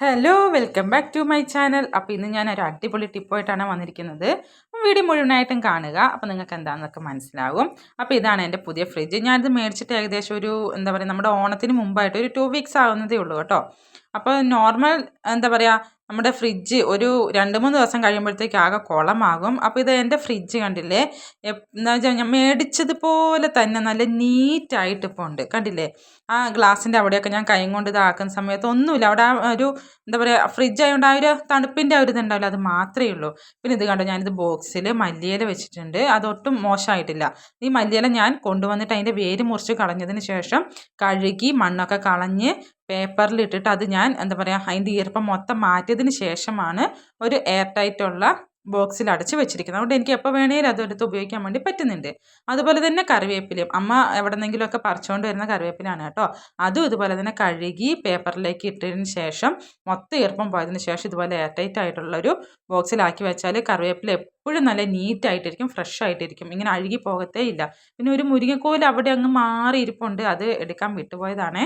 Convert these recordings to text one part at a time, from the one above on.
Hello welcome back to my channel അപ്പോൾ ഇന്ന് ഞാൻ ഒരു അടിപൊളി ടിപ്പായിട്ടാണ് വന്നിരിക്കുന്നത്. വീഡിയോ മുഴുവനായിട്ടും കാണുക. അപ്പോൾ നിങ്ങൾക്ക് എന്താണെന്നൊക്കെ മനസ്സിലാകും അപ്പോൾ ഇതാണ് എന്റെ പുതിയ ഫ്രിഡ്ജ് ഞാനിത് മേടിച്ചിട്ട് ഏകദേശം ഒരു എന്താ പറയുക നമ്മുടെ ഓണത്തിന് മുമ്പായിട്ട് ഒരു ടു വീക്സ് ആകുന്നതേ ഉള്ളൂ കേട്ടോ. അപ്പോൾ നോർമൽ എന്താ പറയുക നമ്മുടെ ഫ്രിഡ്ജ് ഒരു രണ്ട് മൂന്ന് ദിവസം കഴിയുമ്പോഴത്തേക്ക് ആകെ കുളമാകും. അപ്പോൾ ഇത് എന്റെ ഫ്രിഡ്ജ് കണ്ടില്ലേ? എന്താ വെച്ചാൽ ഞാൻ മേടിച്ചതുപോലെ തന്നെ നല്ല നീറ്റായിട്ട് ഇപ്പോൾ ഉണ്ട്. കണ്ടില്ലേ? ആ ഗ്ലാസിന്റെ അവിടെയൊക്കെ ഞാൻ കൈ കൊണ്ട് ഇതാക്കുന്ന സമയത്ത് ഒന്നുമില്ല. അവിടെ ഒരു എന്താ പറയുക ഫ്രിഡ്ജ് ആയതുകൊണ്ട് ആ ഒരു തണുപ്പിന്റെ ഒരു ഇതുണ്ടാവില്ല. അത് മാത്രമേ ഉള്ളൂ. പിന്നെ ഇത് കണ്ടോ ഞാനിത് ബോക്സിൽ മല്ലിയില വെച്ചിട്ടുണ്ട്. അതൊട്ടും മോശമായിട്ടില്ല. ഈ മല്ലിയില ഞാൻ കൊണ്ടുവന്നിട്ട് അതിന്റെ വേര് മുറിച്ച് കളഞ്ഞതിന് ശേഷം കഴുകി മണ്ണൊക്കെ കളഞ്ഞ് പേപ്പറിൽ ഇട്ടിട്ട് അത് ഞാൻ എന്താ പറയുക അതിന്റെ ഈർപ്പം മൊത്തം മാറ്റിയതിന് ശേഷമാണ് ഒരു എയർ ടൈറ്റുള്ള ബോക്സിൽ അടച്ച് വെച്ചിരിക്കുന്നത്. അതുകൊണ്ട് എനിക്ക് എപ്പോൾ വേണമെങ്കിലും അതെടുത്ത് ഉപയോഗിക്കാൻ വേണ്ടി പറ്റുന്നുണ്ട്. അതുപോലെ തന്നെ കറിവേപ്പിലയും. അമ്മ എവിടെന്നെങ്കിലുമൊക്കെ പറിച്ചുകൊണ്ട് വരുന്ന കറിവേപ്പിലാണ് കേട്ടോ. അതും ഇതുപോലെ തന്നെ കഴുകി പേപ്പറിലേക്ക് ഇട്ടതിന് ശേഷം മൊത്തം ഈർപ്പം പോയതിന് ശേഷം ഇതുപോലെ എയർ ടൈറ്റ് ആയിട്ടുള്ളൊരു ബോക്സിലാക്കി വെച്ചാൽ കറിവേപ്പില എപ്പോഴും നല്ല നീറ്റായിട്ടിരിക്കും ഫ്രഷ് ആയിട്ടിരിക്കും ഇങ്ങനെ അഴുകി പോകത്തേ ഇല്ല. പിന്നെ ഒരു മുരിങ്ങക്കോൽ അവിടെ അങ്ങ് മാറി ഇരിപ്പുണ്ട്. അത് എടുക്കാൻ വിട്ടുപോയതാണ്.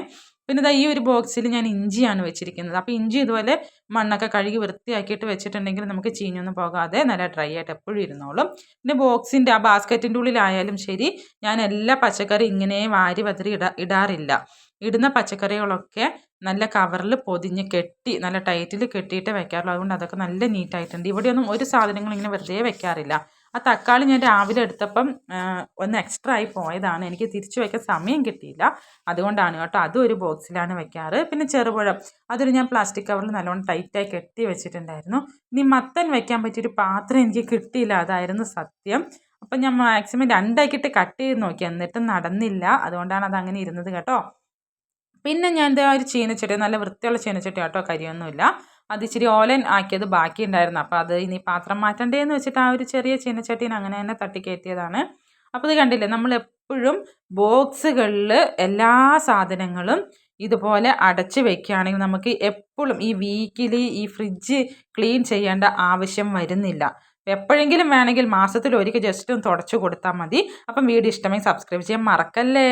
പിന്നെ ഇതാ ഈ ഒരു ബോക്സിൽ ഞാൻ ഇഞ്ചിയാണ് വെച്ചിരിക്കുന്നത്. അപ്പോൾ ഇഞ്ചി ഇതുപോലെ മണ്ണൊക്കെ കഴുകി വൃത്തിയാക്കിയിട്ട് വെച്ചിട്ടുണ്ടെങ്കിൽ നമുക്ക് ചീഞ്ഞൊന്നും പോകാതെ നല്ല ഡ്രൈ ആയിട്ട് എപ്പോഴും ഇരുന്നോളും. പിന്നെ ബോക്സിന്റെ ആ ബാസ്ക്കറ്റിന്റെ ഉള്ളിലായാലും ശരി ഞാൻ എല്ലാ പച്ചക്കറി ഇങ്ങനെ വാരി വതിരി ഇടാ ഇടാറില്ല. ഇടുന്ന പച്ചക്കറികളൊക്കെ നല്ല കവറിൽ പൊതിഞ്ഞ് കെട്ടി നല്ല ടൈറ്റിൽ കെട്ടിയിട്ട് വെക്കാറുള്ളൂ. അതുകൊണ്ട് അതൊക്കെ നല്ല നീറ്റായിട്ടുണ്ട്. ഇവിടെയൊന്നും ഒരു സാധനങ്ങളും ഇങ്ങനെ വെറുതെ വെക്കാറില്ല. ആ തക്കാളി ഞാൻ രാവിലെ എടുത്തപ്പം ഒന്ന് എക്സ്ട്രാ ആയി പോയതാണ്. എനിക്ക് തിരിച്ചു വയ്ക്കാൻ സമയം കിട്ടിയില്ല. അതുകൊണ്ടാണ് കേട്ടോ. അതും ഒരു ബോക്സിലാണ് വെക്കാറ്. പിന്നെ ചെറുപഴം. അതൊരു ഞാൻ പ്ലാസ്റ്റിക് കവറിൽ നല്ലോണം ടൈറ്റായി കെട്ടി വെച്ചിട്ടുണ്ടായിരുന്നു. ഇനി മത്തൻ വെക്കാൻ പറ്റിയൊരു പാത്രം എനിക്ക് കിട്ടിയില്ല. അതായിരുന്നു സത്യം. അപ്പം ഞാൻ മാക്സിമം രണ്ടാക്കിയിട്ട് കട്ട് ചെയ്ത് നോക്കി. എന്നിട്ടും നടന്നില്ല. അതുകൊണ്ടാണ് അത് അങ്ങനെ ഇരുന്നത് കേട്ടോ. പിന്നെ ഞാൻ എന്താ ഒരു ചീനച്ചട്ടി നല്ല വൃത്തിയുള്ള ചീനച്ചട്ടി കേട്ടോ കരിയൊന്നുമില്ല. അത് ഇച്ചിരി ഓലൻ ആക്കിയത് ബാക്കി ഉണ്ടായിരുന്നു അപ്പോൾ അത് ഇനി പാത്രം മാറ്റണ്ടേന്ന് വെച്ചിട്ട് ആ ഒരു ചെറിയ ചീനച്ചട്ടീനെ അങ്ങനെ തന്നെ തട്ടിക്കയറ്റിയതാണ്. അപ്പോൾ ഇത് കണ്ടില്ലേ നമ്മൾ എപ്പോഴും ബോക്സുകളിൽ എല്ലാ സാധനങ്ങളും ഇതുപോലെ അടച്ച് വെക്കുകയാണെങ്കിൽ നമുക്ക് എപ്പോഴും ഈ വീക്കിലി ഈ ഫ്രിഡ്ജ് ക്ലീൻ ചെയ്യേണ്ട ആവശ്യം വരുന്നില്ല. എപ്പോഴെങ്കിലും വേണമെങ്കിൽ മാസത്തിൽ ഒരിക്കൽ ജസ്റ്റ് ഒന്ന് തുടച്ചു കൊടുത്താൽ മതി. അപ്പം വീഡിയോ ഇഷ്ടമായി സബ്സ്ക്രൈബ് ചെയ്യാൻ മറക്കല്ലേ?